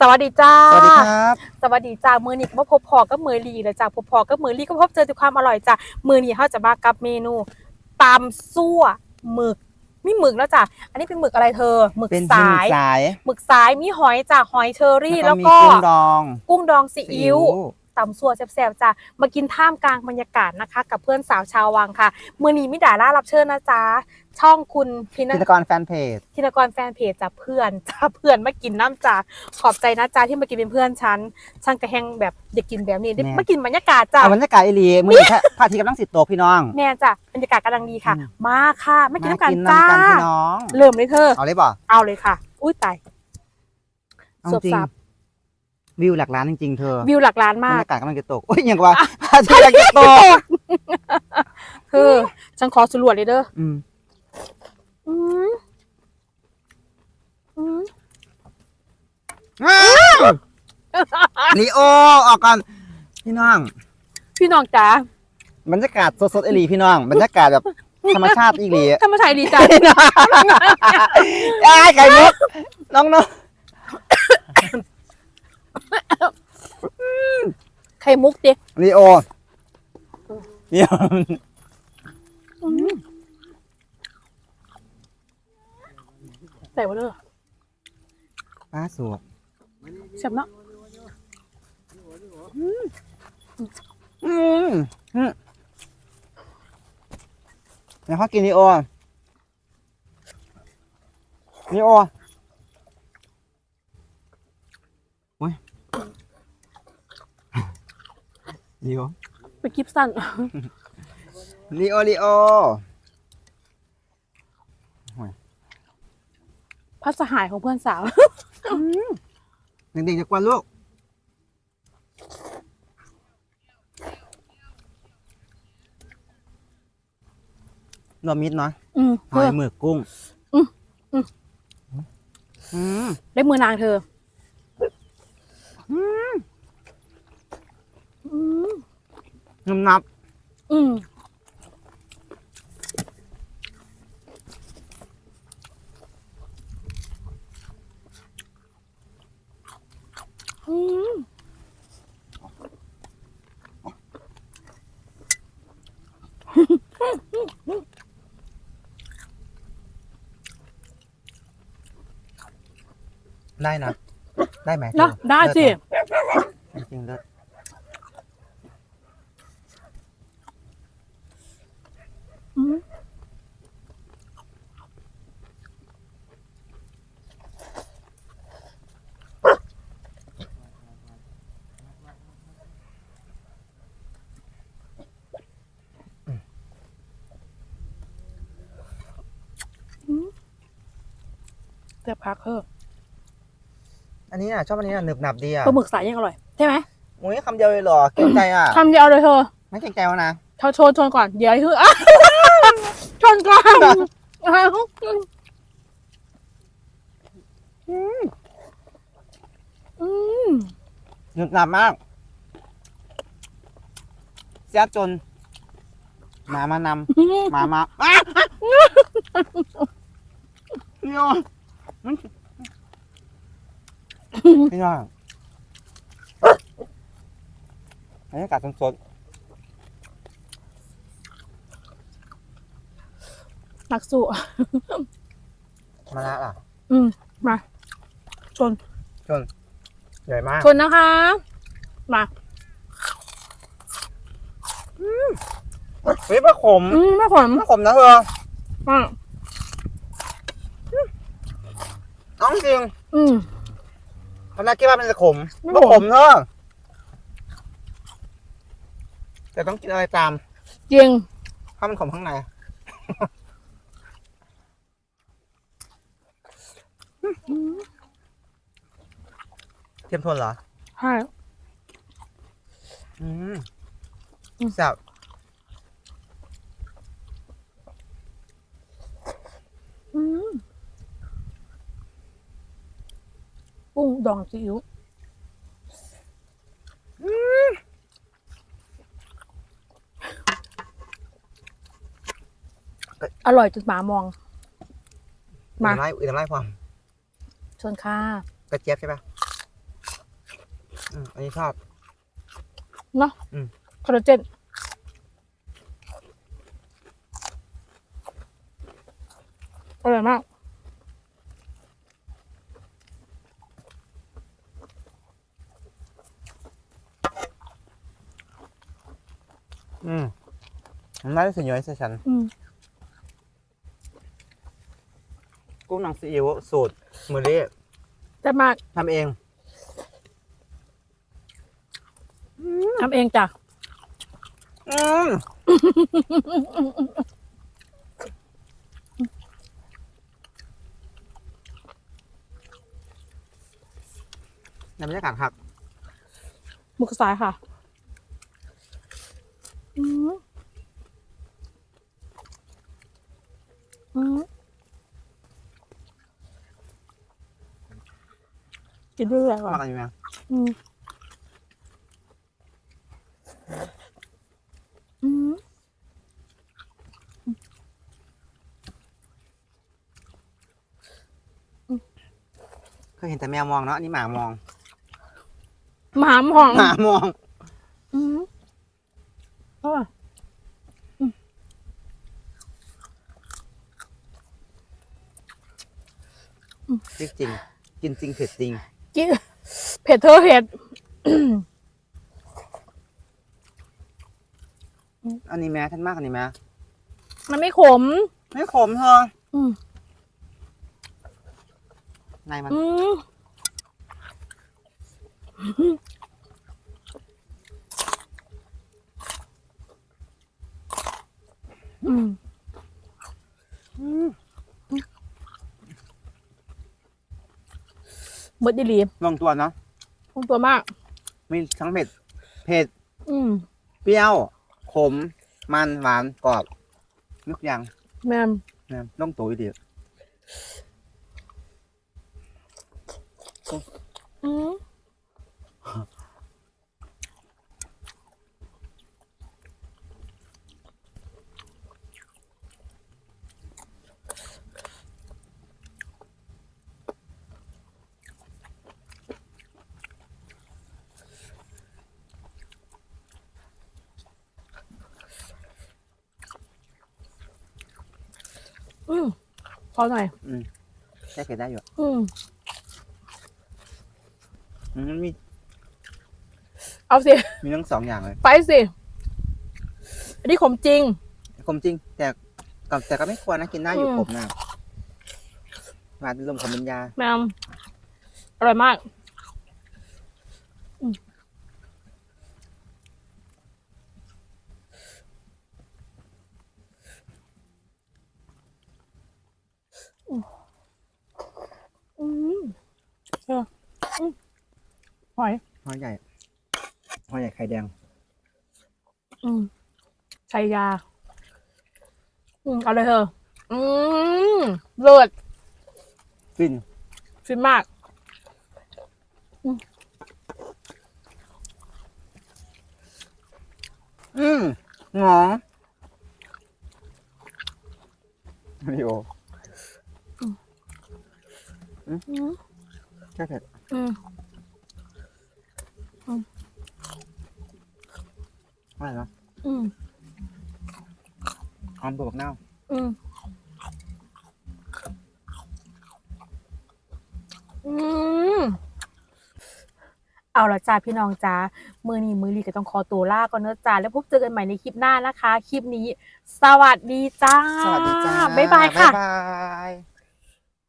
สวัสดีจ้า สวัสดีครับ สวัสดีจ้า มือนี้ก็มาพบพอกับมือลีเลยจ้าพบพอกับมือลีก็พบเจอแต่ความอร่อยจ้ามือนี้เขาจะมากับเมนูตำซั่วหมึกมีหมึกแล้วจ้ะ อันนี้เป็นหมึกอะไรเธอ หมึกเป็นสาที่ยสายหมึกสายมีหอยจ้าหอยเชอรี่ แล้แล้ววมีก็กุ้งดอง กุ้งดองซีซีอิ๊ว ตำซั่วแซ่บๆจ้ะมากินท่ามกลางบรรยากาศนะคะ กับเพื่อนสาวชาววังค่ะมือนี้มิดาล่ารับเชิญนะจ๊ะช่องคุณพินพิธีกรแฟนเพจธินกรแฟนเพจจ้ะเพื่อนจ้าเพื่อนมากินน้ำจ้าขอบใจนะจ้าที่มากินเป็นเพื่อนฉันฉันกระแหงแบบอยากกินแบบนี้ได้มากินบรรยากาศจ้าเอาบรรยากาศอีหลีมือนี้แค่พระอาทิตย์กำลังสิโตกพี่น้องแม่จ้ะบรรยากาศกำลังดีค่ะอืมมาค่ะไม่กินน้ำกันมาจ้าน้ำกันพี่น้องเริ่มเลยเธอเอาเลยบ่เอาเลยค่ะ อุ้ยตายเอาสวบจริงสับ วิวหลักล้านจริงๆเธอวิวหลักล้านบรมารกยากาศกำลังจะตกโอ้ยอย่างว่าพระอาทิตย์กำลังจะตกเธอฉันขอสรวจเลยเด้ออืมอืมอืมอ้าวลีโอออกก่อนพี่น้อง พี่น้องจ๋าบรรยากาศสดๆอีหลีพี่น้อง บรรยากาศแบบธรรมชาติอีหลีธรรมชาติดีจ้ะ ไอ้ายไก่มุกน้องน้อง ไข่มุกดิลีโอลีโอใส่มาเลยป้าสวบเสียบเนาะอืมอืมเดี๋ยวเขากินลีโอลีโอโอ้ย ลีโอไปกิฟสั้น ลีโอลีโอพัสหายของเพื่อนสาว เด็กๆจะกวนลูกรวมมิดเนาะอืมหอยหมึกกุ้งอืมอืม อืมได้มือนางเธอ อืม นุ่มนับ อืมอืมได้นะ ได้ไหมเนาะได้สิ จริงๆเลิศ อืม แต่พักเถอะอันนี้อะชอบอันนี้อะหนึบหนับดีอะปลาหมึกสายยังอร่อย ใช่ไหมมุ้ยคำเดียวเลยเหรอเก่งใจอะคำเดียวเลยเธอไม่เก่งใจวะนะเธอชนชนก่อน เดี๋ยวคืออะชนก่อนอืมหนึบหนับมากเสียจนหมามานำหมามาอ้า พี่น้องพี่น้องบรรยากาศสดนักสู้ๆมาละล่ะ อืมมาชน ใหญ่มาก ชนนะคะ มา เฮ้ยปลาขมอืมไม่ขมปลาขมนะเธออะ น้องจริงอืมตอนแรกคิดว่ามันจะขมไม่ปลาขขมมเธอแต่ต้องกินอะไรตาม จริงถ้ามันขมข้างในเทียมทนเหรอ ใช่อืมอืมแซ่บ อืมกุ้ง ดองซีอิ๊วอร่อยจนหมามอง มาทำไรอื่นทำไรความชนค่ะกระเจี๊ยบใช่ปะอืมอันนี้ชอบ เนาะอืม คอลลาเจนอร่อยมาก อืมมั นได้สุดยอดใช่ฉัน อืมกุ้งนางซีอิ๊วสูตรมือเรียแต่บมากทำเอง ทำเองจ้ะอืมในบรรยากาศครับ หมึกสายค่ะ อืมอืม กินด้วยอะไรก่อมานกันอยู่ไหมอืมอืมเคยเห็นแต่แมวมองเนาะอันนี่หมามอง หมาหมอง หมามอง อืมอร่อยอืมจริงจริง กินจริงเผ็ดจริง กินเผ็ดเธอเผ็ด อันนี้แม้ท่านมากอันนี้แม้มันไม่ขม ไม่ขมเธออืมในมันอืมอืม อืม เบิดดีหลีลงตัวเนาะคงตัวมาก มีทั้งเผ็ดเผ็ดอืมเปรี้ยว ขม มันหวานกรอบทุกอย่างแม่มนะลงตัวอยู่ดีอืม อืมพอหน่อยได้เผ็ดได้อยู่อืมอืมมีเอาสิ มีทั้งสองอย่างเลยไปสิ อันนี้ขมจริง ขมจริง แต่กับแต่ก็ไม่ควรนะกินได้อยู่อืม ขมนะหวานเป็นลมขมเป็นยา แมมอร่อยมากอืมอืมเอออืมห อย หอยใหญ่หอยใหญ่ไข่แดง อืมชัยยา อืมเอาเลยเธอะอืมเลิศฟิน ฟินมากอืมหงอวิดีโออืม แค่เผ็ดอืม อะไรนะอืมหอมตัวบักเน่าอืมอืมเอาละจ้าพี่น้องจ้ามือนี้มือลีก็ต้องขอตัวลาก่อนเนอะจ้าแล้วพบเจอกันใหม่ในคลิปหน้านะคะ คลิปนี้ สวัสดีจ้าสวัสดีจ้าบ๊ายบายค่ะ บ๊ายบาย